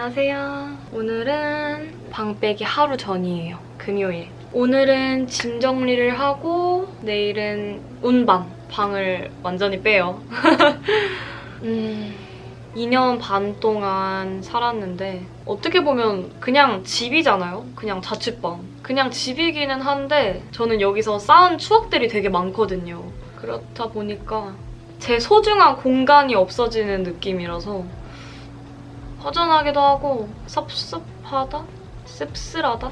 안녕하세요. 오늘은 방 빼기 하루 전이에요. 금요일. 오늘은 짐 정리를 하고 내일은 운반. 방을 완전히 빼요. 음, 2년 반 동안 살았는데 어떻게 보면 그냥 집이잖아요. 그냥 자취방. 그냥 집이기는 한데 저는 여기서 쌓은 추억들이 되게 많거든요. 그렇다 보니까 제 소중한 공간이 없어지는 느낌이라서 허전하기도 하고 섭섭하다? 씁쓸하다?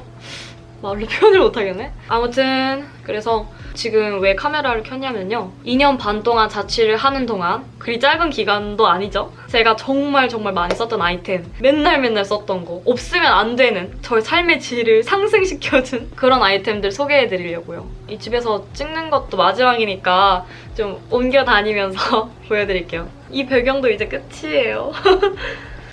말로 표현을 못하겠네? 아무튼 그래서 지금 왜 카메라를 켰냐면요 2년 반 동안 자취를 하는 동안 그리 짧은 기간도 아니죠 제가 정말 정말 많이 썼던 아이템 맨날 맨날 썼던 거 없으면 안 되는 저의 삶의 질을 상승시켜준 그런 아이템들 소개해드리려고요 이 집에서 찍는 것도 마지막이니까 좀 옮겨 다니면서 보여드릴게요 이 배경도 이제 끝이에요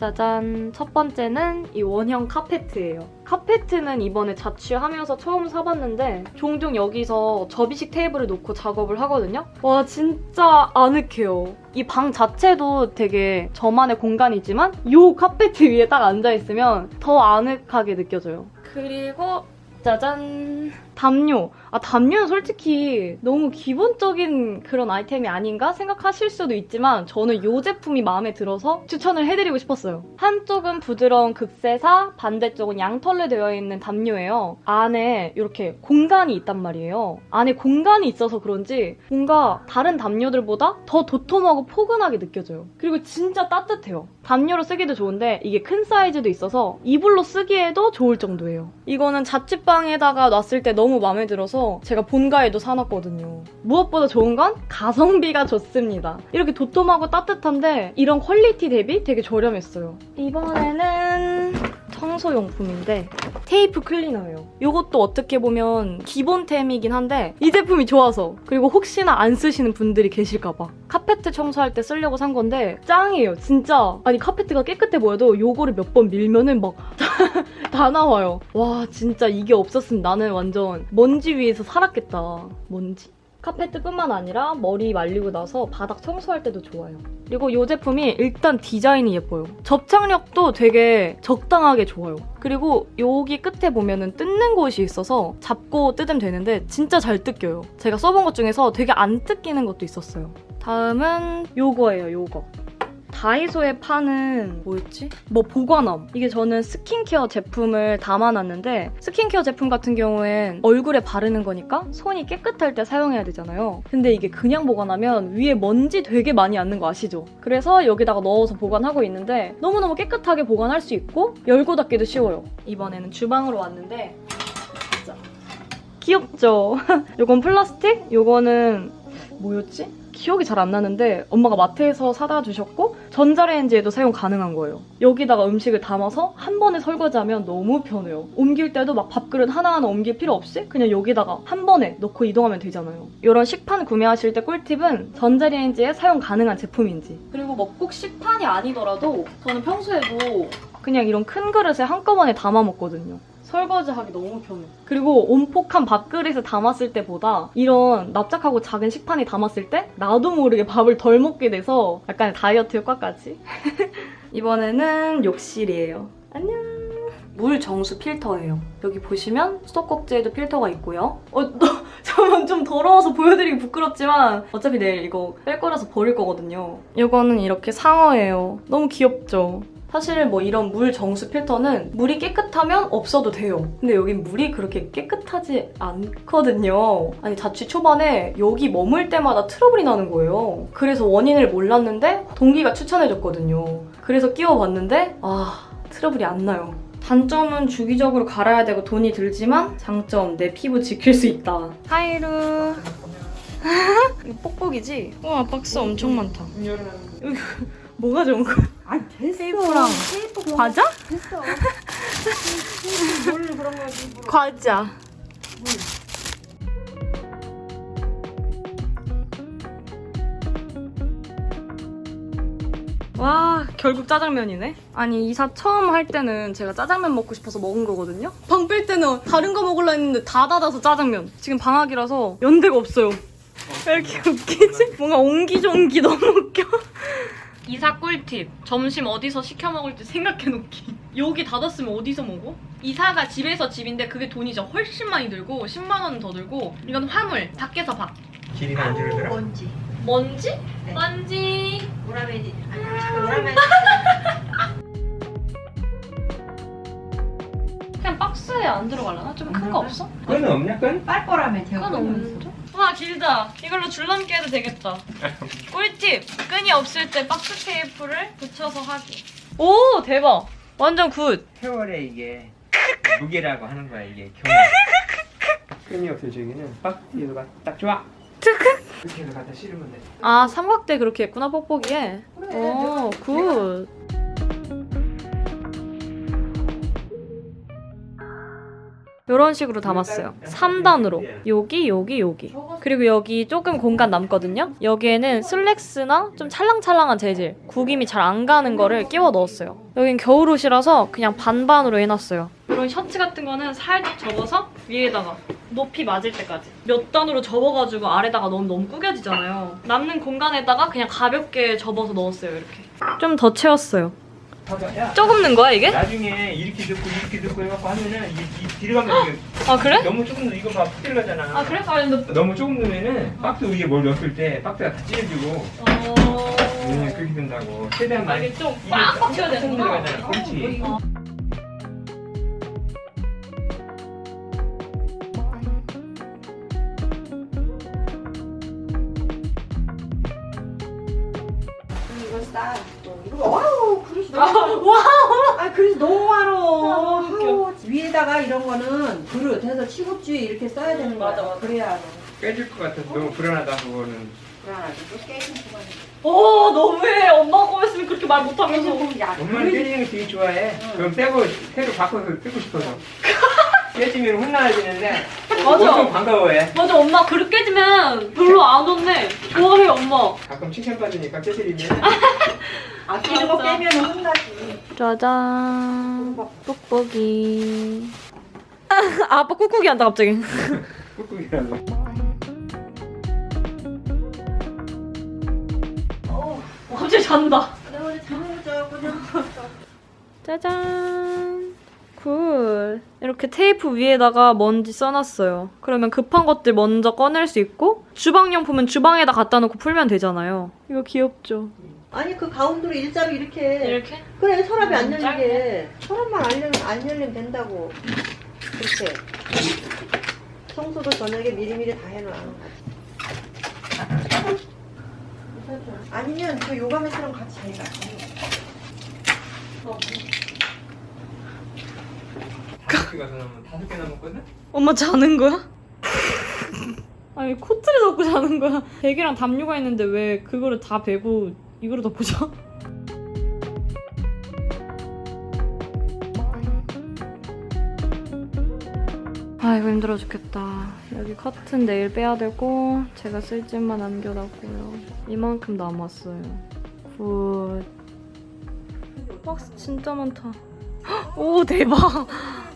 짜잔. 첫 번째는 이 원형 카페트예요. 카페트는 이번에 자취하면서 처음 사봤는데 종종 여기서 접이식 테이블을 놓고 작업을 하거든요. 와 진짜 아늑해요. 이 방 자체도 되게 저만의 공간이지만 이 카페트 위에 딱 앉아있으면 더 아늑하게 느껴져요. 그리고 짜잔 담요. 아 담요는 솔직히 너무 기본적인 그런 아이템이 아닌가 생각하실 수도 있지만 저는 이 제품이 마음에 들어서 추천을 해드리고 싶었어요. 한쪽은 부드러운 극세사 반대쪽은 양털로 되어 있는 담요예요. 안에 이렇게 공간이 있단 말이에요. 안에 공간이 있어서 그런지 뭔가 다른 담요들보다 더 도톰하고 포근하게 느껴져요. 그리고 진짜 따뜻해요. 담요로 쓰기도 좋은데 이게 큰 사이즈도 있어서 이불로 쓰기에도 좋을 정도예요. 이거는 자취방에다가 놨을 때 너무 마음에 들어서 제가 본가에도 사놨거든요. 무엇보다 좋은 건 가성비가 좋습니다. 이렇게 도톰하고 따뜻한데 이런 퀄리티 대비 되게 저렴했어요. 이번에는 청소용품인데 테이프 클리너예요. 이것도 어떻게 보면 기본템이긴 한데 이 제품이 좋아서 그리고 혹시나 안 쓰시는 분들이 계실까 봐 카페트 청소할 때 쓰려고 산 건데 짱이에요. 진짜 아니 카페트가 깨끗해 보여도 요거를 몇 번 밀면은 막 다 나와요. 와, 진짜 이게 없었으면 나는 완전 먼지 위에서 살았겠다. 먼지? 카페트뿐만 아니라 머리 말리고 나서 바닥 청소할 때도 좋아요. 그리고 이 제품이 일단 디자인이 예뻐요. 접착력도 되게 적당하게 좋아요. 그리고 여기 끝에 보면은 뜯는 곳이 있어서 잡고 뜯으면 되는데 진짜 잘 뜯겨요. 제가 써본 것 중에서 되게 안 뜯기는 것도 있었어요. 다음은 요거예요, 요거. 다이소에 파는 뭐였지? 뭐 보관함. 이게 저는 스킨케어 제품을 담아놨는데 스킨케어 제품 같은 경우엔 얼굴에 바르는 거니까 손이 깨끗할 때 사용해야 되잖아요. 근데 이게 그냥 보관하면 위에 먼지 되게 많이 앉는 거 아시죠? 그래서 여기다가 넣어서 보관하고 있는데 너무너무 깨끗하게 보관할 수 있고 열고 닫기도 쉬워요. 이번에는 주방으로 왔는데 진짜 귀엽죠? 요건 플라스틱, 요거는 뭐였지? 기억이 잘 안 나는데 엄마가 마트에서 사다 주셨고 전자레인지에도 사용 가능한 거예요. 여기다가 음식을 담아서 한 번에 설거지하면 너무 편해요. 옮길 때도 막 밥그릇 하나하나 옮길 필요 없이 그냥 여기다가 한 번에 넣고 이동하면 되잖아요. 이런 식판 구매하실 때 꿀팁은 전자레인지에 사용 가능한 제품인지 그리고 뭐 꼭 식판이 아니더라도 저는 평소에도 그냥 이런 큰 그릇에 한꺼번에 담아 먹거든요. 설거지하기 너무 편해. 그리고 온폭한 밥그릇에 담았을 때보다 이런 납작하고 작은 식판에 담았을 때 나도 모르게 밥을 덜 먹게 돼서 약간의 다이어트 효과까지. 이번에는 욕실이에요. 안녕. 물 정수 필터예요. 여기 보시면 수도꼭지에도 필터가 있고요. 어, 너, 저는 좀 더러워서 보여드리기 부끄럽지만 어차피 내일 이거 뺄 거라서 버릴 거거든요. 이거는 이렇게 상어예요. 너무 귀엽죠? 사실 뭐 이런 물 정수 필터는 물이 깨끗하면 없어도 돼요. 근데 여긴 물이 그렇게 깨끗하지 않거든요. 아니 자취 초반에 여기 머물 때마다 트러블이 나는 거예요. 그래서 원인을 몰랐는데 동기가 추천해줬거든요. 그래서 끼워봤는데 아 트러블이 안 나요. 단점은 주기적으로 갈아야 되고 돈이 들지만 장점 내 피부 지킬 수 있다. 하이루. 이거 뽁뽁이지? 우와 박스 엄청 많다. 여기 뭐가 좋은 거야? 아 됐어. 테이프랑 테이프 과자? 됐어. 뭘 그런 거지? 뭐. 과자. 와 결국 짜장면이네 아니 이사 처음 할 때는 제가 짜장면 먹고 싶어서 먹은 거거든요 방 뺄 때는 다른 거 먹으려 했는데 다 닫아서 짜장면 지금 방학이라서 연대가 없어요 왜 이렇게 웃기지? 뭔가 옹기종기 너무 웃겨 이사 꿀팁. 점심 어디서 시켜 먹을지 생각해 놓기. 여기 닫았으면 어디서 먹어? 이사가 집에서 집인데 그게 돈이 진짜 훨씬 많이 들고 10만 원 더 들고 이건 화물 밖에서 밥. 길이가 안 줄더라. 뭔지. 먼지? 네. 먼지. 오라메디. 아니, 오라메디. 그냥 박스에 안 들어갈라나? 좀 큰 거 없어? 끈 없냐 끈? 빨거라면 제가 끈 없는데? 와 길다. 이걸로 줄넘기 해도 되겠다. 꿀팁. 끈이 없을 때 박스 테이프를 붙여서 하기. 오 대박. 완전 굿. 세월에 이게 무게라고 하는 거야 이게 경험. 끈이 없을 적에는 박스가 딱 좋아. 이렇게 해서 갖다 실으면 돼. 아 삼각대 그렇게 했구나 뽁뽁이에. 오 굿. 이런 식으로 담았어요. 3단으로. 여기, 여기, 여기. 그리고 여기 조금 공간 남거든요. 여기에는 슬랙스나 좀 찰랑찰랑한 재질, 구김이 잘 안 가는 거를 끼워 넣었어요. 여긴 겨울옷이라서 그냥 반반으로 해놨어요. 이런 셔츠 같은 거는 살짝 접어서 위에다가 높이 맞을 때까지 몇 단으로 접어가지고 아래다가 넣으면 너무 구겨지잖아요. 남는 공간에다가 그냥 가볍게 접어서 넣었어요, 이렇게. 좀 더 채웠어요. 조금 넣은 거야, 이게? 나중에 이렇게 듣고 이렇게 듣고 해갖고 하면은 이게 이 들어가면 이게 아, 그래? 너무 조금 넣- 이거 봐 들어가잖아. 아, 그래? 아, 근데... 너무 조금 넣으면은 박스 위에 뭘 넣었을 때 박스가 다 찢어지고 어... 음, 그렇게 된다고. 최대한 아, 많이 이게 좀 빡빡 조금 되는구나. 들어가잖아. 그렇지. 어. 이거 싸. 또 이거 와! 아 너무 많아. 아, 웃겨. 아우, 위에다가 이런 거는 그릇 해서 치국주에 이렇게 써야 되는 거야. 맞아, 맞아. 그래야 깨질 것 같아서 너무 불안하다 그거는. 불안하지. 또 깨진 수가 어, 너무해. 엄마가 거였으면 그렇게 말 못하면서. 야 엄마는 깨지는 거 되게 좋아해. 그럼 떼고 새로 바꿔서 쓰고 싶어서. 깨지면 혼나지는데 맞아. 엄청 반가워해. 맞아, 엄마 그릇 깨지면 별로 안 좋네. 좋아해, 엄마. 가끔 칭찬받으니까 깨뜨리면 아끼는 거 맞아. 깨면 혼나지. 짜잔. 뽁뽁이. 아, 아빠 꾹꾹이 한다, 갑자기. 꾹꾹이라고. 어, 갑자기 잔다. 오늘 잠을 자 그냥. 짜잔. 굿. 이렇게 테이프 위에다가 먼지 써놨어요. 그러면 급한 것들 먼저 꺼낼 수 있고 주방용품은 주방에다 갖다 놓고 풀면 되잖아요. 이거 귀엽죠? 아니 그 가운데로 일자로 이렇게. 이렇게? 그래 서랍이 안 음, 열리게. 서랍만 안 열리면 안 열리면 된다고. 그렇게. 청소도 저녁에 미리미리 다 해놔. 아니면 그 요가 매트랑 같이 해가. 개 가서 남으면 다섯 개 남았거든? 엄마 자는 거야? 아니 코트를 덮고 자는 거야. 베개랑 담요가 있는데 왜 그거를 다 베고 이거를 덮어줘? 아이고 힘들어 죽겠다. 여기 커튼 내일 빼야 되고 제가 쓸 집만 남겨놨고요. 이만큼 남았어요. 굿. 박스 진짜 많다. 헉, 오 대박.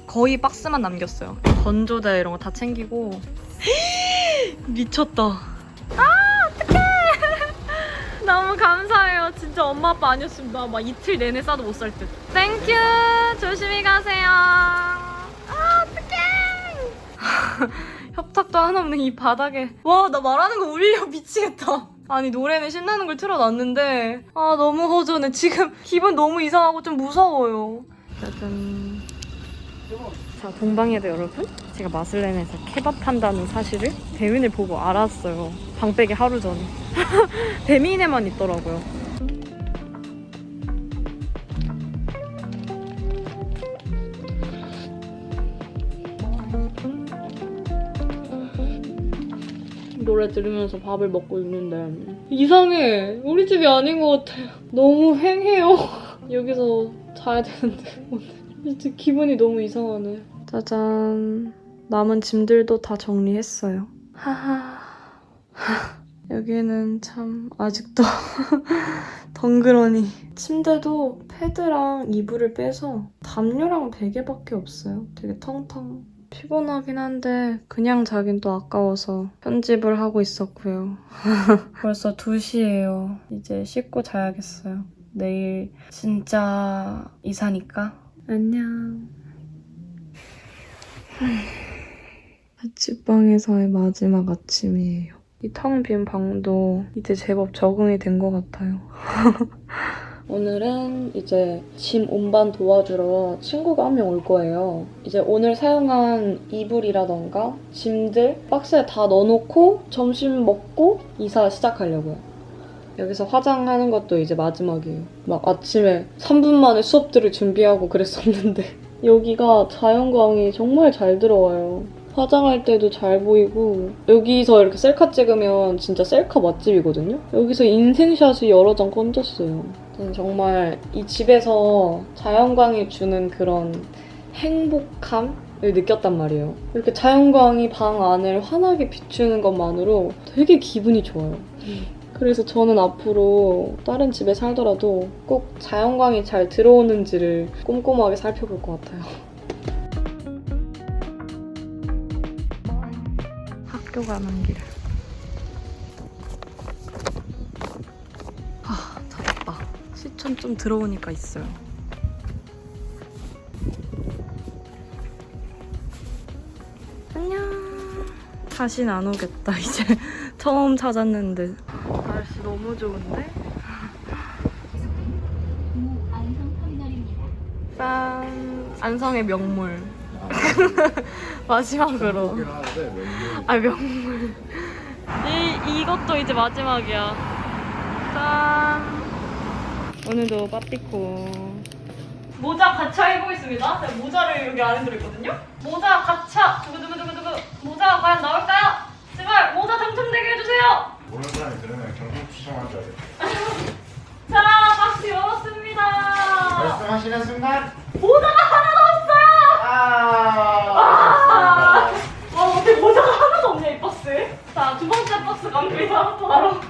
거의 박스만 남겼어요. 건조대 이런 거 다 챙기고 미쳤다. 아 어떡해. 너무 감사해요. 진짜 엄마 아빠 아니었으면 나 막 이틀 내내 싸도 못 살 듯. 땡큐. 조심히 가세요. 아 어떡해. 협탁도 하나 없는 이 바닥에. 와 나 말하는 거 울려 미치겠다. 아니 노래는 신나는 걸 틀어놨는데 아 너무 허전해. 지금 기분 너무 이상하고 좀 무서워요. 짜잔. 자, 동방예도 여러분, 제가 마슬렌에서 케밥 한다는 사실을 배민을 보고 알았어요. 방 빼기 하루 전에. 배민에만 있더라고요. 노래 들으면서 밥을 먹고 있는데 이상해. 우리 집이 아닌 것 같아. 너무 횡해요. 여기서 자야 되는데 오늘. 진짜 기분이 너무 이상하네. 짜잔. 남은 짐들도 다 정리했어요. 하하. 여기는 참 아직도 덩그러니. 침대도 패드랑 이불을 빼서 담요랑 베개밖에 없어요. 되게 텅텅 피곤하긴 한데 그냥 자긴 또 아까워서 편집을 하고 있었고요. 벌써 2시예요. 이제 씻고 자야겠어요. 내일 진짜 이사니까. 안녕. 자취방에서의 마지막 아침이에요. 이 텅 빈 방도 이제 제법 적응이 된 것 같아요. 오늘은 이제 짐 운반 도와주러 친구가 한 명 올 거예요. 이제 오늘 사용한 이불이라던가 짐들 박스에 다 넣어놓고 점심 먹고 이사 시작하려고요. 여기서 화장하는 것도 이제 마지막이에요. 막 아침에 3분 만에 수업들을 준비하고 그랬었는데 여기가 자연광이 정말 잘 들어와요. 화장할 때도 잘 보이고 여기서 이렇게 셀카 찍으면 진짜 셀카 맛집이거든요. 여기서 인생샷이 여러 장 건졌어요. 저는 정말 이 집에서 자연광이 주는 그런 행복함 을 느꼈단 말이에요. 이렇게 자연광이 방 안을 환하게 비추는 것만으로 되게 기분이 좋아요. 그래서 저는 앞으로 다른 집에 살더라도 꼭 자연광이 잘 들어오는지를 꼼꼼하게 살펴볼 것 같아요. 학교 가는 길. 아, 잤다. 시천 좀 들어오니까 있어요. 안녕. 다신 안 오겠다. 이제 처음 찾았는데. 너무 좋은데? 짠. 안성의 명물. 마지막으로. 아 명물. 이 이것도 이제 마지막이야. 짠. 오늘도 빠띠코. 모자 가차 입고 있습니다. 제가 모자를 여기 안에 들어있거든요. 모자 가차 두구두구두구두구. 모자가 과연 나올까요? 제발 모자 당첨되게 해주세요. 모르는 사람이 들으면 경품 줄 알아요. 자 박스 열었습니다. 말씀하시는 순간 모자가 하나 나왔어요. 아! 아, 와 어떻게 모자가 하나도 없냐 이 박스. 자 두 번째 박스 갑니다. 바로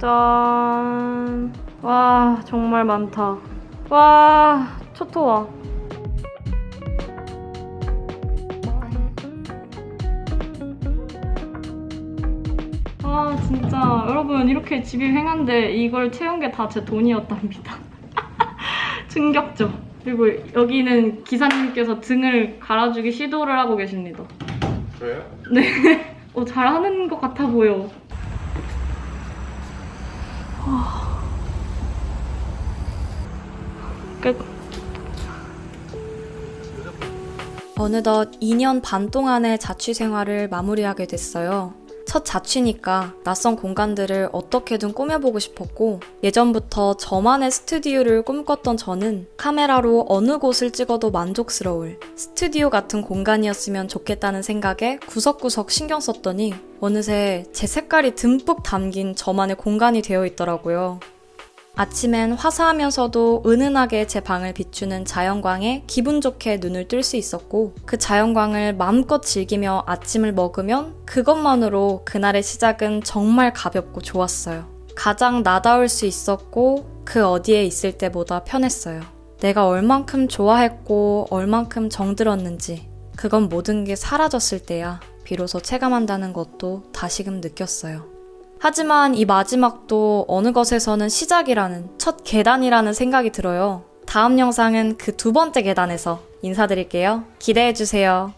짠. 와, 정말 많다. 와, 초토화. 아 진짜 여러분 이렇게 집이 횡한데 이걸 채운 게 다 제 돈이었답니다. 충격죠. 그리고 여기는 기사님께서 등을 갈아주기 시도를 하고 계십니다. 저예요? 네. 어, 잘하는 것 같아 보여. 끝. 어느덧 2년 반 동안의 자취 생활을 마무리하게 됐어요. 첫 자취니까 낯선 공간들을 어떻게든 꾸며보고 싶었고 예전부터 저만의 스튜디오를 꿈꿨던 저는 카메라로 어느 곳을 찍어도 만족스러울 스튜디오 같은 공간이었으면 좋겠다는 생각에 구석구석 신경 썼더니 어느새 제 색깔이 듬뿍 담긴 저만의 공간이 되어 있더라고요. 아침엔 화사하면서도 은은하게 제 방을 비추는 자연광에 기분 좋게 눈을 뜰 수 있었고 그 자연광을 마음껏 즐기며 아침을 먹으면 그것만으로 그날의 시작은 정말 가볍고 좋았어요. 가장 나다울 수 있었고 그 어디에 있을 때보다 편했어요. 내가 얼만큼 좋아했고 얼만큼 정들었는지 그건 모든 게 사라졌을 때야 비로소 체감한다는 것도 다시금 느꼈어요. 하지만 이 마지막도 어느 것에서는 시작이라는 첫 계단이라는 생각이 들어요. 다음 영상은 그 두 번째 계단에서 인사드릴게요. 기대해주세요.